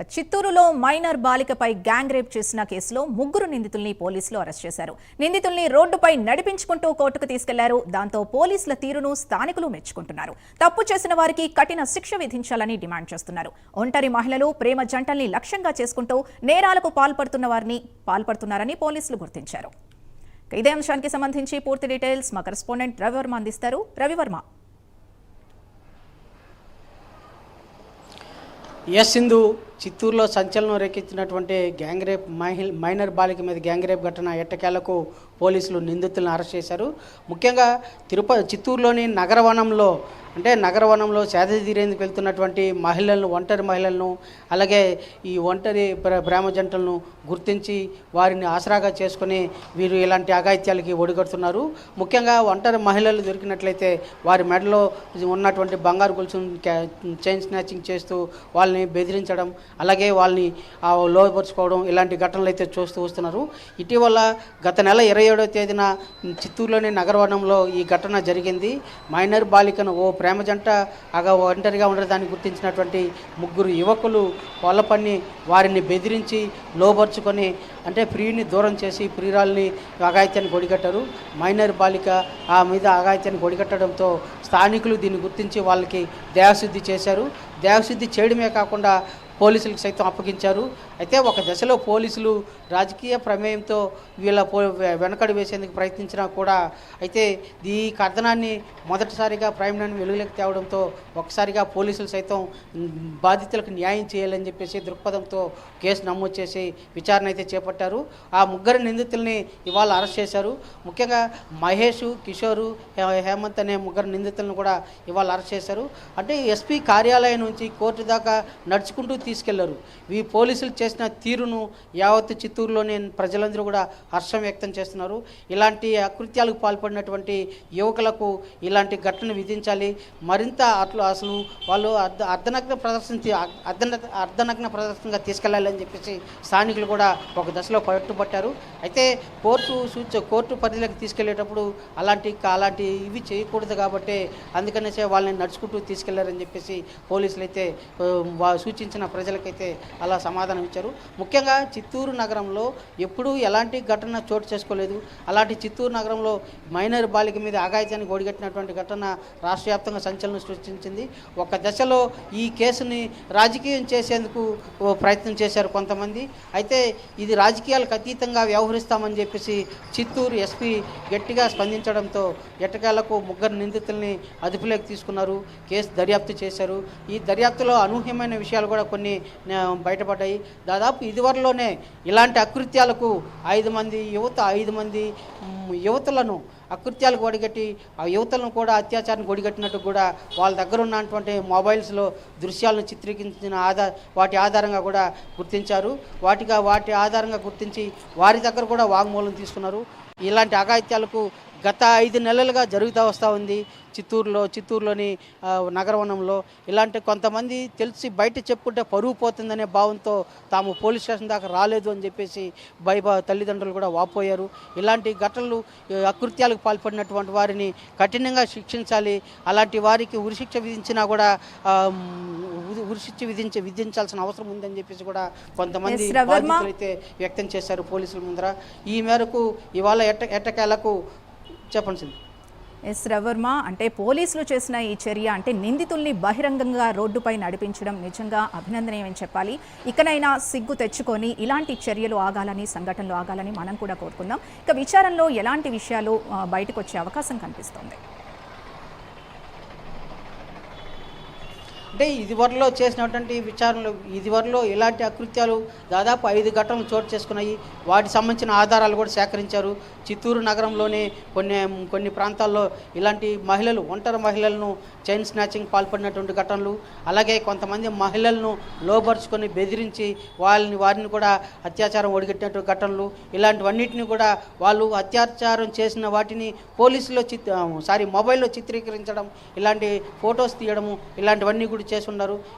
చిత్తూరులో మైనర్ బాలికపై gang rape చేసిన కేసులో ముగ్గురు నిందితుల్ని పోలీసులు అరెస్ట్ చేశారు. నిందితుల్ని రోడ్డుపై నడిపించుకుంటూ కోర్టుకు తీసుకెళ్ళారు. దాంతో పోలీసుల తీరును స్థానికులు మెచ్చుకుంటున్నారు. తప్పు చేసిన వారికి కఠిన శిక్ష విధించాలని డిమాండ్ చేస్తున్నారు. ఒంటరి మహిళలు ప్రేమ జంటల్ని లక్ష్యంగా చేసుకుంటూ నేరాలకు పాల్పడుతున్న వారిని పాల్పడుతున్నారని పోలీసులు గుర్తించారు. ఇదే అంశానికి సంబంధించి పూర్తి డీటెయిల్స్ మా కరెస్పాండెంట్ రవివర్మ అందిస్తారు. రవివర్మ. ఎస్ సింధు చిత్తూరులో సంచలనం రేకెత్తినటువంటి గ్యాంగ్ రేప్ మహిళ మైనర్ బాలిక మీద గ్యాంగ్ రేప్ ఘటన ఎట్టకేలకు పోలీసులు నిందితులను అరెస్ట్ చేశారు. ముఖ్యంగా తిరుపతి చిత్తూరులోని నగరవనంలో అంటే నగరవనంలో సేద తీరేందుకు వెళ్తున్నటువంటి మహిళలను ఒంటరి మహిళలను అలాగే ఈ ఒంటరి ప్ర- ప్రేమ జంటలను గుర్తించి వారిని ఆసరాగా చేసుకుని వీరు ఇలాంటి అఘాయిత్యాలకి ఒడిగడుతున్నారు. ముఖ్యంగా ఒంటరి మహిళలు దొరికినట్లయితే వారి మెడలో ఉన్నటువంటి బంగారు గొలుసును చైన్ స్నాచింగ్ చేస్తూ వాళ్ళని బెదిరించడం అలాగే వాళ్ళని లోయపరుచుకోవడం లోపరుచుకోవడం ఇలాంటి ఘటనలు అయితే చూస్తూ వస్తున్నారు. ఇటీవల గత నెల ఇరవై ఏడవ తేదీన చిత్తూరులోని నగరవనంలో ఈ ఘటన జరిగింది. మైనర్ బాలికను ఓ ప్రేమ జంట అగా ఒంటరిగా ఉండడాన్ని గుర్తించినటువంటి ముగ్గురు యువకులు వాళ్ళ పని వారిని బెదిరించి లోపరుచుకొని అంటే ప్రియుని దూరం చేసి ప్రియురాల్ని అఘాయిత్యాన్ని గొడిగట్టారు. మైనర్ బాలిక ఆ మీద అఘాయిత్యాన్ని గొడిగట్టడంతో స్థానికులు దీన్ని గుర్తించి వాళ్ళకి దేహశుద్ధి చేశారు. దేహశుద్ధి చేయడమే కాకుండా పోలీసులకు సైతం అప్పగించారు. అయితే ఒక దశలో పోలీసులు రాజకీయ ప్రమేయంతో వీళ్ళ పో వెనకడి వేసేందుకు ప్రయత్నించినా కూడా అయితే ఈ కథనాన్ని మొదటిసారిగా ప్రైమ్ నైన్ వెలుగులోకి తేవడంతో ఒకసారిగా పోలీసులు సైతం బాధితులకు న్యాయం చేయాలని చెప్పేసి దృక్పథంతో కేసు నమోదు చేసి విచారణ అయితే చేపట్టారు. ఆ ముగ్గురు నిందితుల్ని ఇవాళ అరెస్ట్ చేశారు. ముఖ్యంగా మహేష్ కిషోరు హేమంత్ అనే ముగ్గురు నిందితులను కూడా ఇవాళ అరెస్ట్ చేశారు. అంటే ఎస్పీ కార్యాలయం నుంచి కోర్టు దాకా నడుచుకుంటూ తీసుకెళ్ళారు. ఈ పోలీసులు చేసిన తీరును యావత్ చిత్తూరులోని ప్రజలందరూ కూడా హర్షం వ్యక్తం చేస్తున్నారు. ఇలాంటి అకృత్యాలకు పాల్పడినటువంటి యువకులకు ఇలాంటి ఘటన విధించాలి. మరింత అట్లు అసలు వాళ్ళు అర్ధ అర్ధనగ్న ప్రదర్శన అర్ధన అర్ధనగ్న ప్రదర్శనగా తీసుకెళ్ళాలని చెప్పేసి స్థానికులు కూడా ఒక దశలో పట్టుబట్టారు. అయితే కోర్టు సూచ కోర్టు పరిధిలోకి తీసుకెళ్ళేటప్పుడు అలాంటి అలాంటి ఇవి చేయకూడదు కాబట్టి అందుకనేసే వాళ్ళని నడుచుకుంటూ తీసుకెళ్ళారని చెప్పేసి పోలీసులు అయితే సూచించిన ప్రజలకైతే అలా సమాధానం ఇచ్చారు. ముఖ్యంగా చిత్తూరు నగరంలో ఎప్పుడూ ఎలాంటి ఘటన చోటు చేసుకోలేదు. అలాంటి చిత్తూరు నగరంలో మైనర్ బాలిక మీద ఆగాయిత్యాన్ని ఒడిగట్టినటువంటి ఘటన రాష్ట్ర వ్యాప్తంగా సంచలనం సృష్టించింది. ఒక దశలో ఈ కేసుని రాజకీయం చేసేందుకు ప్రయత్నం చేశారు కొంతమంది. అయితే ఇది రాజ రాజకీయాలకు అతీతంగా వ్యవహరిస్తామని చెప్పేసి చిత్తూరు ఎస్పీ గట్టిగా స్పందించడంతో ఎట్టకేలకు ముగ్గురు నిందితుల్ని అదుపులోకి తీసుకున్నారు. కేసు దర్యాప్తు చేశారు. ఈ దర్యాప్తులో అనూహ్యమైన విషయాలు కూడా కొన్ని బయటపడ్డాయి. దాదాపు ఇదివరలోనే ఇలాంటి అకృత్యాలకు ఐదు మంది యువత ఐదు మంది యువతులను అకృత్యాలకు ఒడిగట్టి ఆ యువతలను కూడా అత్యాచారానికి ఒడిగట్టినట్టు కూడా వాళ్ళ దగ్గర ఉన్నటువంటి మొబైల్స్లో దృశ్యాలను చిత్రీకరించిన ఆధార వాటి ఆధారంగా కూడా గుర్తించారు. వాటిగా వాటి ఆధారంగా గుర్తించి వారి దగ్గర కూడా వాంగ్మూలం తీసుకున్నారు. ఇలాంటి అఘాయిత్యాలకు గత ఐదు నెలలుగా జరుగుతూ వస్తూ ఉంది. చిత్తూరులో చిత్తూరులోని నగరవనంలో. ఇలాంటి కొంతమంది తెలిసి బయట చెప్పుకుంటే పరువు పోతుందనే భావంతో తాము పోలీస్ స్టేషన్ దాకా రాలేదు అని చెప్పేసి భయభా తల్లిదండ్రులు కూడా వాపోయారు. ఇలాంటి ఘటనలు అకృత్యాలకు పాల్పడినటువంటి వారిని కఠినంగా శిక్షించాలి. అలాంటి వారికి ఉరిశిక్ష విధించినా కూడా ఆ, ఉరి- ఉరిశిక్ష విధించి విధించాల్సిన అవసరం ఉందని చెప్పేసి కూడా కొంతమంది అయితే వ్యక్తం చేశారు పోలీసుల ముందర. ఈ మేరకు ఇవాళ ఎట్ట ఎట్టకేలకు చెప్పండి సింధు. ఎస్ రవర్మ అంటే పోలీసులు చేసిన ఈ చర్య అంటే నిందితుల్ని బహిరంగంగా రోడ్డుపై నడిపించడం నిజంగా అభినందనీయమని చెప్పాలి. ఇకనైనా సిగ్గు తెచ్చుకొని ఇలాంటి చర్యలు ఆగాలని సంఘటనలు ఆగాలని మనం కూడా కోరుకుందాం. ఇక విచారణలో ఎలాంటి విషయాలు బయటకు వచ్చే అవకాశం కనిపిస్తోంది? అంటే ఇదివరలో చేసినటువంటి విచారణలు ఇదివరలో ఇలాంటి అకృత్యాలు దాదాపు ఐదు ఘటనలు చోటు చేసుకున్నాయి. వాటికి సంబంధించిన ఆధారాలు కూడా సేకరించారు. చిత్తూరు నగరంలోనే కొన్ని కొన్ని ప్రాంతాల్లో ఇలాంటి మహిళలు ఒంటరి మహిళలను చైన్ స్నాచింగ్ పాల్పడినటువంటి ఘటనలు అలాగే కొంతమంది మహిళలను లోపరుచుకొని బెదిరించి వాళ్ళని వారిని కూడా అత్యాచారం ఒడిగట్టినటువంటి ఘటనలు ఇలాంటివన్నిటిని కూడా వాళ్ళు అత్యాచారం చేసిన వాటిని పోలీసులో చిత్ సారీ మొబైల్లో చిత్రీకరించడం ఇలాంటి ఫొటోస్ తీయడము ఇలాంటివన్నీ కూడా చేసి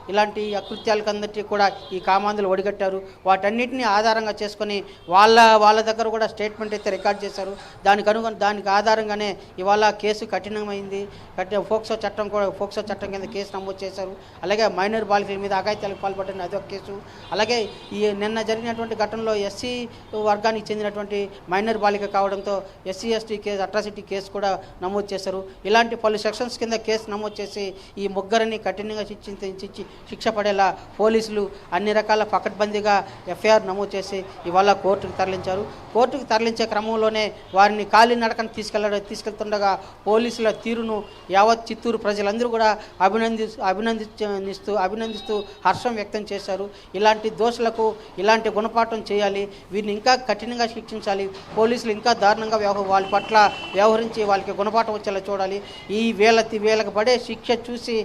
ఇలాంటి అకృత్యాలకందరికీ కూడా ఈ కామాంధులు ఒడిగట్టారు. వాటన్నిటిని ఆధారంగా చేసుకొని వాళ్ళ వాళ్ళ దగ్గర కూడా స్టేట్మెంట్ అయితే రికార్డ్ చేసి చేశారు. దానికి అనుగుణ దానికి ఆధారంగానే ఇవాళ కేసు కఠినమైంది. కఠిన ఫోక్సో చట్టం కూడా ఫోక్సో చట్టం కింద కేసు నమోదు చేశారు. అలాగే మైనర్ బాలికల మీద అఘాయిత్యాలకు పాల్పడిన అదొక కేసు. అలాగే ఈ నిన్న జరిగినటువంటి ఘటనలో ఎస్సీ వర్గానికి చెందినటువంటి మైనర్ బాలిక కావడంతో SC ST case atrocity case కూడా నమోదు చేశారు. ఇలాంటి పలు సెక్షన్స్ కింద కేసు నమోదు చేసి ఈ ముగ్గురిని కఠినంగా శిక్షించి శిక్ష పడేలా పోలీసులు అన్ని రకాల పకడ్బందీగా ఎఫ్ఐఆర్ నమోదు చేసి ఇవాళ కోర్టుకు తరలించారు. కోర్టుకు తరలించే క్రమంలోనే వారిని కాలినడకన తీసుకెళ్ళ తీసుకెళ్తుండగా పోలీసుల తీరును యావత్ చిత్తూరు ప్రజలందరూ కూడా అభినంది అభినందిస్తూ అభినందిస్తూ హర్షం వ్యక్తం చేశారు. ఇలాంటి దోషులకు ఇలాంటి గుణపాఠం చేయాలి. వీరిని ఇంకా కఠినంగా శిక్షించాలి. పోలీసులు ఇంకా దారుణంగా వ్యవహ వాళ్ళ పట్ల వ్యవహరించి వాళ్ళకి గుణపాఠం వచ్చేలా చూడాలి. ఈ వేల వేలకు పడే శిక్ష చూసి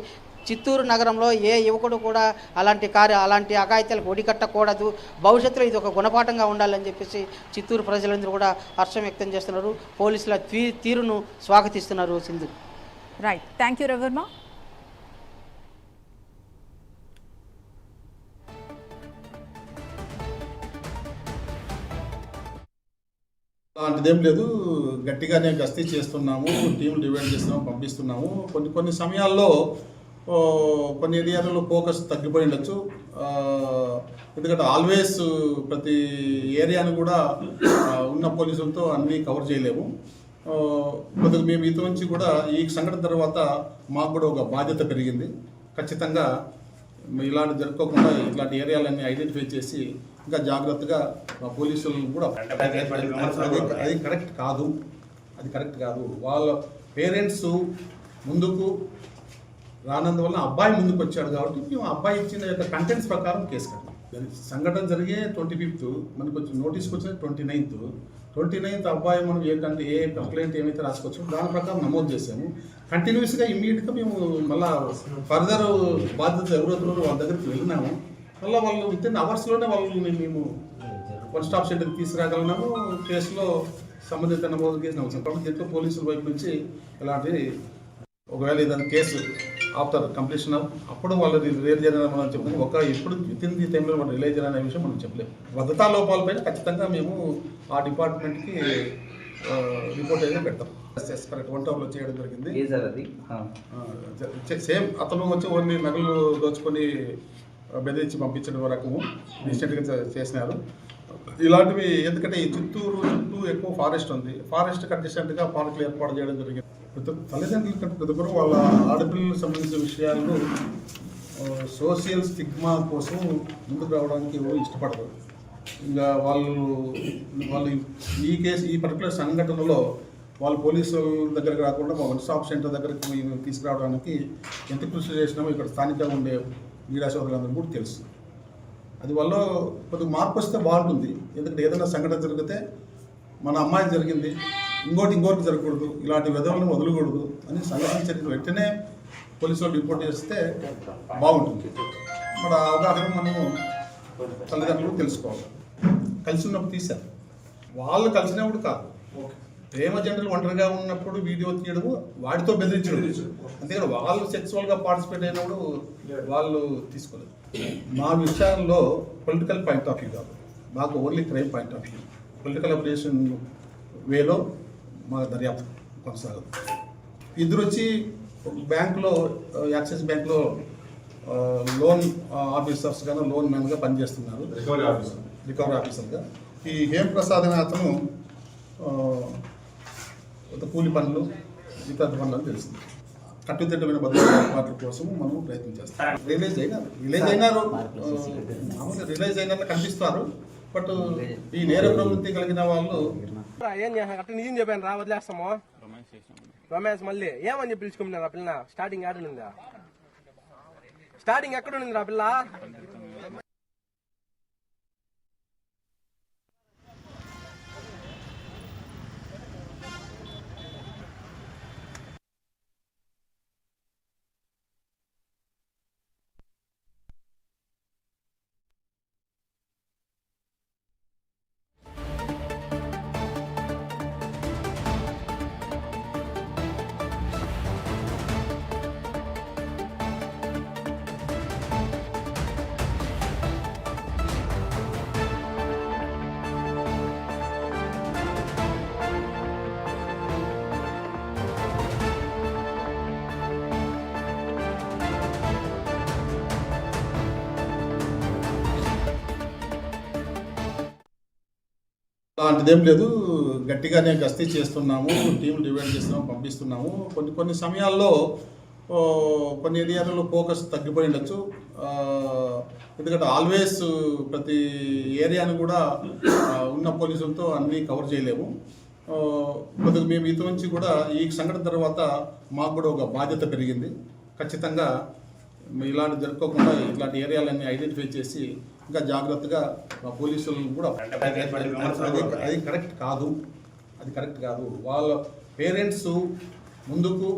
చిత్తూరు నగరంలో ఏ యువకుడు కూడా అలాంటి కార్య అలాంటి అఘాయిత్యాలకు ఒడికట్టకూడదు భవిష్యత్తులో ఇది ఒక గుణపాఠంగా ఉండాలని చెప్పేసి చిత్తూరు ప్రజలందరూ కూడా హర్షం వ్యక్తం చేస్తున్నారు. పోలీసుల తీ తీరును స్వాగతిస్తున్నారు Sindhu. Right thank you Ravivarma అలాంటిదేం లేదు. గట్టిగానే గస్తీ చేస్తున్నాము టీం డివైడ్ చేస్తున్నాము పంపిస్తున్నాము. కొన్ని కొన్ని సమయాల్లో కొన్ని ఏరియాలలో ఫోకస్ తగ్గిపోయి ఉండొచ్చు. ఎందుకంటే ఆల్వేస్ ప్రతి ఏరియాను కూడా ఉన్న పోలీసులతో అన్నీ కవర్ చేయలేము. కొద్దిగా మేము ఇటు నుంచి కూడా ఈ సంఘటన తర్వాత మాకు కూడా ఒక బాధ్యత పెరిగింది. ఖచ్చితంగా ఇలాంటి జరుపుకోకుండా ఇట్లాంటి ఏరియాలన్నీ ఐడెంటిఫై చేసి ఇంకా జాగ్రత్తగా మా పోలీసులు కూడా అది కరెక్ట్ కాదు. అది కరెక్ట్ కాదు. వాళ్ళ పేరెంట్స్ ముందుకు రానందువల్ల అబ్బాయి ముందుకు వచ్చాడు కాబట్టి మేము అబ్బాయి ఇచ్చిన యొక్క కంటెంట్స్ ప్రకారం కేసు కట్టాం. సంఘటన జరిగే ట్వంటీ ఫిఫ్త్ మనకు వచ్చిన నోటీస్కి వచ్చిన ట్వంటీ నైన్త్ ట్వంటీ నైన్త్ అబ్బాయి మనం ఏంటంటే ఏ కంప్లైంట్ ఏమైతే రాసుకోవచ్చు దాని ప్రకారం నమోదు చేసాము కంటిన్యూస్గా ఇమ్మీడియట్గా మేము మళ్ళీ ఫర్దర్ బాధ్యత ఎవరెవరు వాళ్ళ దగ్గరికి వెళ్ళినాము. మళ్ళీ వాళ్ళు విత్ ఇన్ అవర్స్లోనే వాళ్ళని మేము వన్ స్టాప్ సెంటర్కి తీసుకురాగలిగినాము. కేసులో సంబంధిత నమోదు కేసు నమోదు కాబట్టి దీంట్లో పోలీసుల వైపు నుంచి ఇలాంటి ఒకవేళ ఏదైనా కేసు ఆఫ్టర్ కంప్లీషన్ అప్పుడు వాళ్ళు రిలీజ్ చేయాలని మనం ఒక ఇప్పుడు విత్ ఇన్ ది టైంలో మనం రిలీజ్ చేయాలనే విషయం మనం చెప్పలేము భద్రతా లోపాలపైన ఖచ్చితంగా మేము ఆ డిపార్ట్మెంట్కి రిపోర్ట్ అయితే పెడతాం. కరెక్ట్ వన్ టౌన్లో చేయడం జరిగింది. సేమ్ అతను వచ్చి ఓన్లీ నగలు దోచుకొని బెదిరించి పంపించడం రకము రీసెంట్గా చేసినారు. ఇలాంటివి ఎందుకంటే ఈ చిత్తూరు చుట్టూ ఎక్కువ ఫారెస్ట్ ఉంది. ఫారెస్ట్ కండిషన్గా పార్కులు ఏర్పాటు చేయడం జరిగింది. ప్రతి తల్లిదండ్రుల తల్లిదండ్రులు కంటే ప్రతి ఒక్కరు వాళ్ళ ఆడపిల్లలకు సంబంధించిన విషయాలను సోషల్ స్టిగ్మా కోసం ముందుకు రావడానికి ఎవరు ఇష్టపడరు. ఇంకా వాళ్ళు వాళ్ళు ఈ కేసు ఈ పర్టికులర్ సంఘటనలో వాళ్ళు పోలీసుల దగ్గరకు రాకుండా మా వన్ స్టాప్ సెంటర్ దగ్గరికి మేము తీసుకురావడానికి ఎంత కృషి చేసినామో ఇక్కడ స్థానికంగా ఉండే మీడియా సోదరులందరూ కూడా తెలుసు. అది వల్ల కొద్దిగా మార్పు వస్తే బాగుంటుంది. ఎందుకంటే ఏదైనా సంఘటన జరిగితే మన అమ్మాయి జరిగింది. ఇంకోటి ఇంకోటి జరగకూడదు. ఇలాంటి విధులను వదలకూడదు అని సంఘటన జరిగిన వెంటనే పోలీసులు రిపోర్ట్ చేస్తే బాగుంటుంది. మన అవగాహన మనము తల్లిదండ్రులు తెలుసుకోవాలి. కలిసి ఉన్నప్పుడు తీశారు. వాళ్ళు కలిసినప్పుడు కాదు. ప్రేమ జంటలు ఒంటరిగా ఉన్నప్పుడు వీడియో తీయడము వాడితో బెదిరించడం. అంతేకాదు వాళ్ళు సెక్సువల్గా పార్టిసిపేట్ అయినప్పుడు వాళ్ళు తీసుకోలేదు. మా విషయాల్లో పొలిటికల్ పాయింట్ ఆఫ్ వ్యూ కాదు. మాకు only crime point of view political application వేలో మా దర్యాప్తు కొనసాగదు ఇద్దరు వచ్చి బ్యాంకులో యాక్సిస్ బ్యాంక్లో లోన్ ఆఫీసర్స్ గాను లోన్ మ్యాన్గా పనిచేస్తున్నారు. Recovery officer. రికవరీ ఆఫీసర్గా. ఈ హేమ్ ప్రసాద్ అనే అతను కూలి పనులు ఇతర పనులు అని తెలిసింది కట్టుదిట్టమైన భద్రతా ఏర్పాట్ల కోసం మనం ప్రయత్నం చేస్తాం. రిలీజ్ అయినారు రిలీజ్ అయినారు మామూలుగా రిలీజ్ అయినట్లు కనిపిస్తారు. బట్ ఈ నేర ప్రవృత్తి కలిగిన వాళ్ళు ఏం చేసిన కరెక్ట్ నిజం చెప్పాను రా వదిలేస్తాము. రొమాన్స్ మళ్ళీ. ఏమని చెప్పి పిలుచుకుంటున్నారు ఆ పిల్ల? స్టార్టింగ్ ఆడ ఉందా స్టార్టింగ్ ఎక్కడ ఉంది రా పిల్ల? అలాంటిదేం లేదు. గట్టిగానే గస్తీ చేస్తున్నాము టీం డివైడ్ చేస్తున్నాము పంపిస్తున్నాము. కొన్ని కొన్ని సమయాల్లో కొన్ని ఏరియాలలో ఫోకస్ తగ్గిపోయి ఉండొచ్చు. ఎందుకంటే ఆల్వేస్ ప్రతి ఏరియాను కూడా ఉన్న పోలీసులతో అన్నీ కవర్ చేయలేము. కొద్దిగా మేము ఇటు నుంచి కూడా ఈ సంఘటన తర్వాత మాకు కూడా ఒక బాధ్యత పెరిగింది. ఖచ్చితంగా ఇలాంటి జరుపుకోకుండా ఇలాంటి ఏరియాలన్నీ ఐడెంటిఫై చేసి ఇంకా జాగ్రత్తగా మా పోలీసులను కూడా అది కరెక్ట్ కాదు. అది కరెక్ట్ కాదు. వాళ్ళ పేరెంట్స్ ముందుకు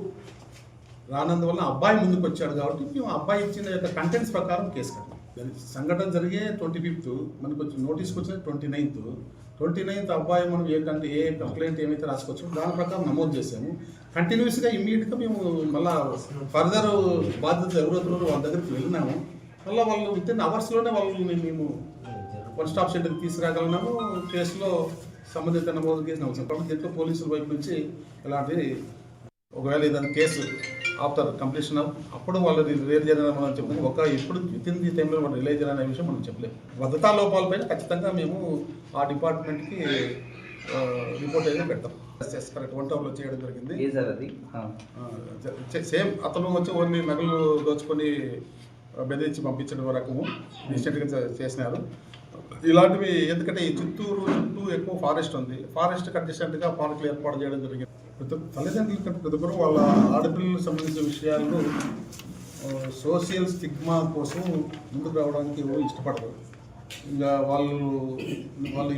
రానందువల్ల అబ్బాయి ముందుకు వచ్చాడు కాబట్టి మేము అబ్బాయి ఇచ్చిన యొక్క కంటెంట్స్ ప్రకారం కేసు కట్టాం సంఘటన జరిగే ట్వంటీ ఫిఫ్త్ మనకు వచ్చి నోటీస్కి వచ్చిన ట్వంటీ నైన్త్. ట్వంటీ నైన్త్ అబ్బాయి మనం ఏ కంటే ఏ కంప్లైంట్ ఏమైతే రాసుకోవచ్చు దాని ప్రకారం నమోదు చేసాము కంటిన్యూస్గా ఇమ్మీడియట్గా మేము మళ్ళా ఫర్దర్ బాధ్యత ఎవరెవరు వాళ్ళ దగ్గరికి వెళ్ళినాము. మళ్ళీ వాళ్ళు విత్ ఇన్ అవర్స్లోనే వాళ్ళని మేము వన్ స్టాప్ సెంటర్కి తీసుకురాగలిగినాము కేసులో సంబంధిత నమోదు కేసు నమోదు కాబట్టి దీంట్లో పోలీసుల వైపు నుంచి ఎలాంటి ఒకవేళ ఏదైనా కేసు ఆఫ్టర్ కంప్లీషన్ అప్పుడు వాళ్ళు రిలీజ్ చేయాలని మనం చెప్తాం ఒక ఇప్పుడు విత్ ఇన్ ది టైంలో మనం రిలీజ్ చేయాలనే విషయం మనం చెప్పలేము భద్రతా లోపాలపైన ఖచ్చితంగా మేము ఆ డిపార్ట్మెంట్కి రిపోర్ట్ అయితే పెడతాం. కరెక్ట్ వన్ టౌన్లో చేయడం జరిగింది. సేమ్ అతను వచ్చి ఓన్లీ నగలు దోచుకొని బెదిరించి పంపించడం వరకు రీసెంట్గా చేసినారు. ఇలాంటివి ఎందుకంటే ఈ చిత్తూరు చుట్టూ ఎక్కువ ఫారెస్ట్ ఉంది. ఫారెస్ట్ కండిషన్గా పార్కులు ఏర్పాటు చేయడం జరిగింది. ప్రతి తల్లిదండ్రులు కంటే ప్రతి ఒక్కరు వాళ్ళ ఆడపిల్లలకు సంబంధించిన విషయాలు సోషల్ స్టిగ్మా కోసం ముందుకు రావడానికి ఇష్టపడతారు ఇష్టపడరు. ఇంకా వాళ్ళు వాళ్ళు